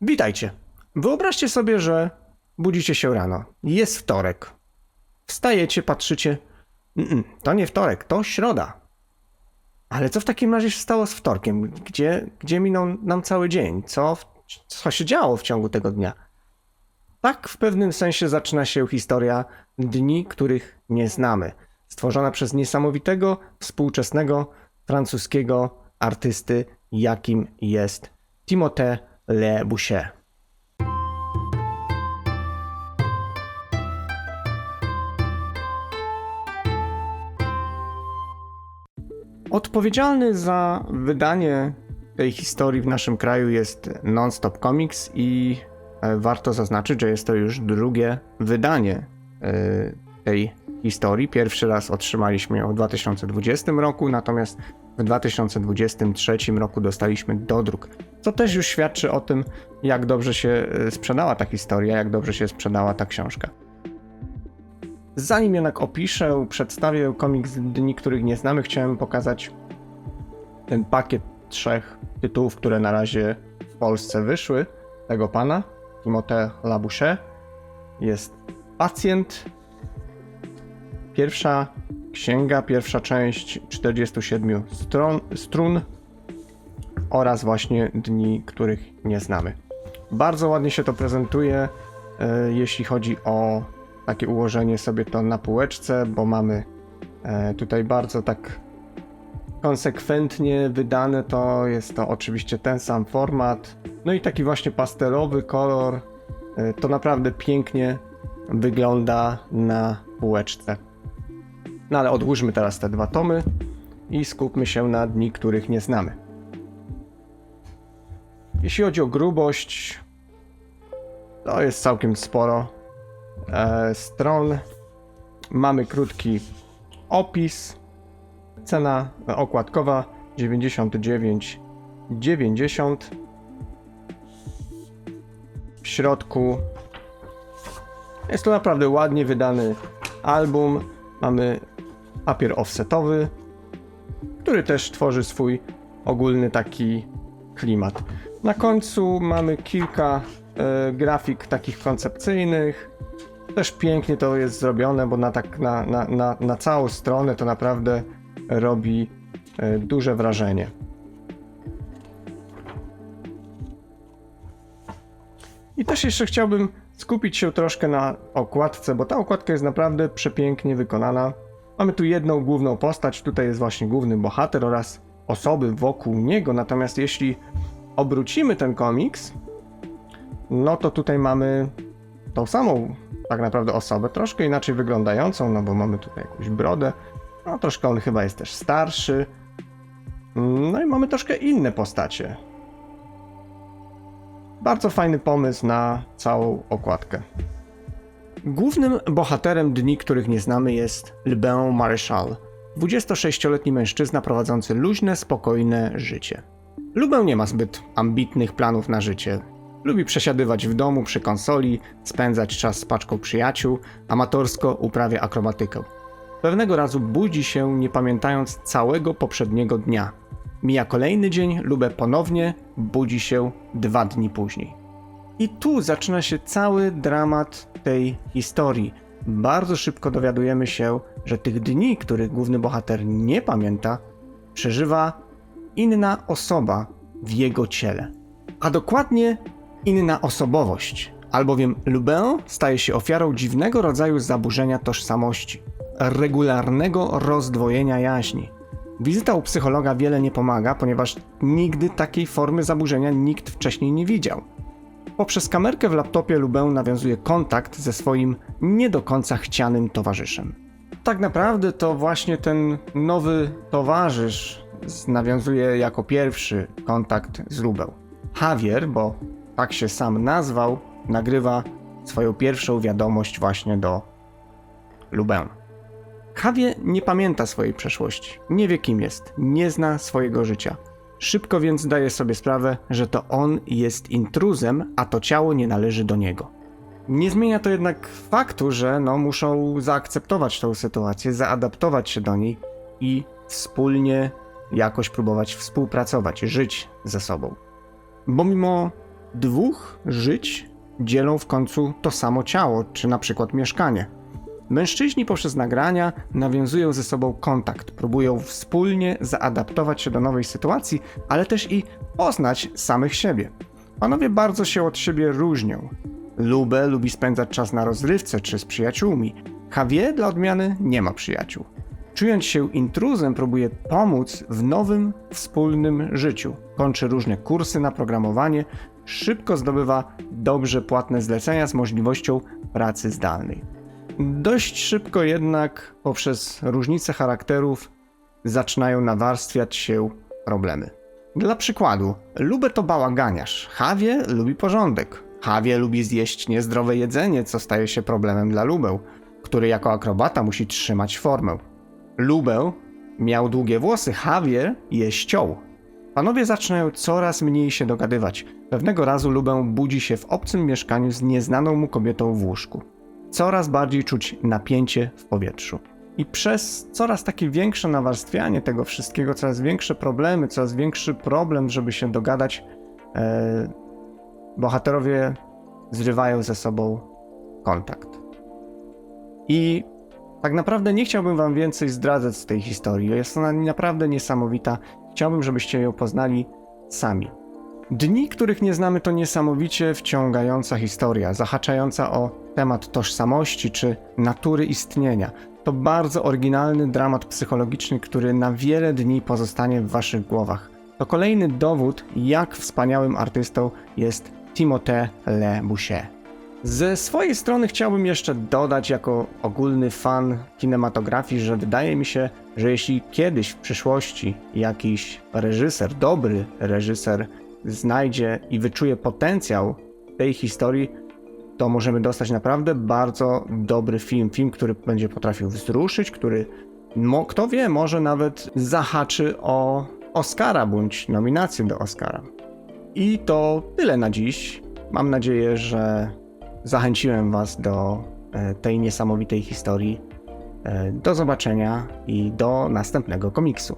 Witajcie. Wyobraźcie sobie, że budzicie się rano. Jest wtorek. Wstajecie, patrzycie. To nie wtorek, to środa. Ale co w takim razie się stało z wtorkiem? Gdzie, gdzie minął nam cały dzień? Co, co się działo w ciągu tego dnia? Tak w pewnym sensie zaczyna się historia dni, których nie znamy. Stworzona przez niesamowitego, współczesnego francuskiego artysty, jakim jest Timothée Le Boucher. Odpowiedzialny za wydanie tej historii w naszym kraju jest Nonstop Comics i e, warto zaznaczyć, że jest to już drugie wydanie e, tej historii. Pierwszy raz otrzymaliśmy ją w 2020 roku, natomiast w 2023 roku dostaliśmy dodruk, co też już świadczy o tym, jak dobrze się e, sprzedała ta historia, jak dobrze się sprzedała ta książka. Zanim jednak opiszę, przedstawię komiks Dni, których nie znamy, chciałem pokazać ten pakiet trzech tytułów, które na razie w Polsce wyszły. Tego pana, Timothée Labouche. Jest Pacjent. Pierwsza księga, pierwsza część 47 stron, strun oraz właśnie Dni, których nie znamy. Bardzo ładnie się to prezentuje, e, jeśli chodzi o takie ułożenie sobie to na półeczce, bo mamy e, tutaj bardzo tak konsekwentnie wydane, to jest to oczywiście ten sam format. No i taki właśnie pastelowy kolor. E, To naprawdę pięknie wygląda na półeczce. No ale odłóżmy teraz te dwa tomy i skupmy się na dni, których nie znamy. Jeśli chodzi o grubość, to jest całkiem sporo e, stron. Mamy krótki opis. Cena okładkowa 99,90. W środku jest to naprawdę ładnie wydany album. Mamy papier offsetowy, który też tworzy swój ogólny taki klimat. Na końcu mamy kilka e, grafik takich koncepcyjnych. Też pięknie to jest zrobione, bo na, tak, na, na, na, na całą stronę to naprawdę robi e, duże wrażenie. I też jeszcze chciałbym skupić się troszkę na okładce, bo ta okładka jest naprawdę przepięknie wykonana. Mamy tu jedną główną postać, tutaj jest właśnie główny bohater oraz osoby wokół niego, natomiast jeśli obrócimy ten komiks, no to tutaj mamy tą samą tak naprawdę osobę, troszkę inaczej wyglądającą, no bo mamy tutaj jakąś brodę, no troszkę on chyba jest też starszy, no i mamy troszkę inne postacie. Bardzo fajny pomysł na całą okładkę. Głównym bohaterem dni, których nie znamy, jest Lubin Maréchal, 26-letni mężczyzna prowadzący luźne, spokojne życie. Lubę nie ma zbyt ambitnych planów na życie. Lubi przesiadywać w domu przy konsoli, spędzać czas z paczką przyjaciół, amatorsko uprawia akrobatykę. Pewnego razu budzi się, nie pamiętając całego poprzedniego dnia. Mija kolejny dzień, Lubę ponownie budzi się dwa dni później. I tu zaczyna się cały dramat tej historii. Bardzo szybko dowiadujemy się, że tych dni, których główny bohater nie pamięta, przeżywa inna osoba w jego ciele. A dokładnie inna osobowość, albowiem Lubin staje się ofiarą dziwnego rodzaju zaburzenia tożsamości, regularnego rozdwojenia jaźni. Wizyta u psychologa wiele nie pomaga, ponieważ nigdy takiej formy zaburzenia nikt wcześniej nie widział. Poprzez kamerkę w laptopie Lubin nawiązuje kontakt ze swoim nie do końca chcianym towarzyszem. Tak naprawdę to właśnie ten nowy towarzysz nawiązuje jako pierwszy kontakt z Lubę. Javier, bo tak się sam nazwał, nagrywa swoją pierwszą wiadomość właśnie do Lubę. Javier nie pamięta swojej przeszłości, nie wie kim jest, nie zna swojego życia. Szybko więc daje sobie sprawę, że to on jest intruzem, a to ciało nie należy do niego. Nie zmienia to jednak faktu, że no, muszą zaakceptować tą sytuację, zaadaptować się do niej i wspólnie jakoś próbować współpracować, żyć ze sobą. Bo mimo dwóch żyć dzielą w końcu to samo ciało, czy na przykład mieszkanie. Mężczyźni poprzez nagrania nawiązują ze sobą kontakt, próbują wspólnie zaadaptować się do nowej sytuacji, ale też i poznać samych siebie. Panowie bardzo się od siebie różnią. Lubę lubi spędzać czas na rozrywce czy z przyjaciółmi. Javier dla odmiany nie ma przyjaciół. Czując się intruzem, próbuje pomóc w nowym, wspólnym życiu. Kończy różne kursy na programowanie, szybko zdobywa dobrze płatne zlecenia z możliwością pracy zdalnej. Dość szybko jednak poprzez różnice charakterów zaczynają nawarstwiać się problemy. Dla przykładu, Lubę to bałaganiarz, Javier lubi porządek. Javier lubi zjeść niezdrowe jedzenie, co staje się problemem dla Lubę, który jako akrobata musi trzymać formę. Lubę miał długie włosy, Javier je ściął. Panowie zaczynają coraz mniej się dogadywać. Pewnego razu Lubę budzi się w obcym mieszkaniu z nieznaną mu kobietą w łóżku. Coraz bardziej czuć napięcie w powietrzu. I przez coraz takie większe nawarstwianie tego wszystkiego, coraz większe problemy, coraz większy problem, żeby się dogadać, e, bohaterowie zrywają ze sobą kontakt. I tak naprawdę nie chciałbym wam więcej zdradzać z tej historii. Jest ona naprawdę niesamowita. Chciałbym, żebyście ją poznali sami. Dni, których nie znamy, to niesamowicie wciągająca historia, zahaczająca o temat tożsamości czy natury istnienia. To bardzo oryginalny dramat psychologiczny, który na wiele dni pozostanie w waszych głowach. To kolejny dowód, jak wspaniałym artystą jest Timothée Le Boucher. Ze swojej strony chciałbym jeszcze dodać, jako ogólny fan kinematografii, że wydaje mi się, że jeśli kiedyś w przyszłości jakiś reżyser, dobry reżyser, znajdzie i wyczuje potencjał tej historii, to możemy dostać naprawdę bardzo dobry film. Film, który będzie potrafił wzruszyć, który, mo, kto wie, może nawet zahaczy o Oscara bądź nominację do Oscara. I to tyle na dziś. Mam nadzieję, że zachęciłem Was do e, tej niesamowitej historii. E, Do zobaczenia i do następnego komiksu.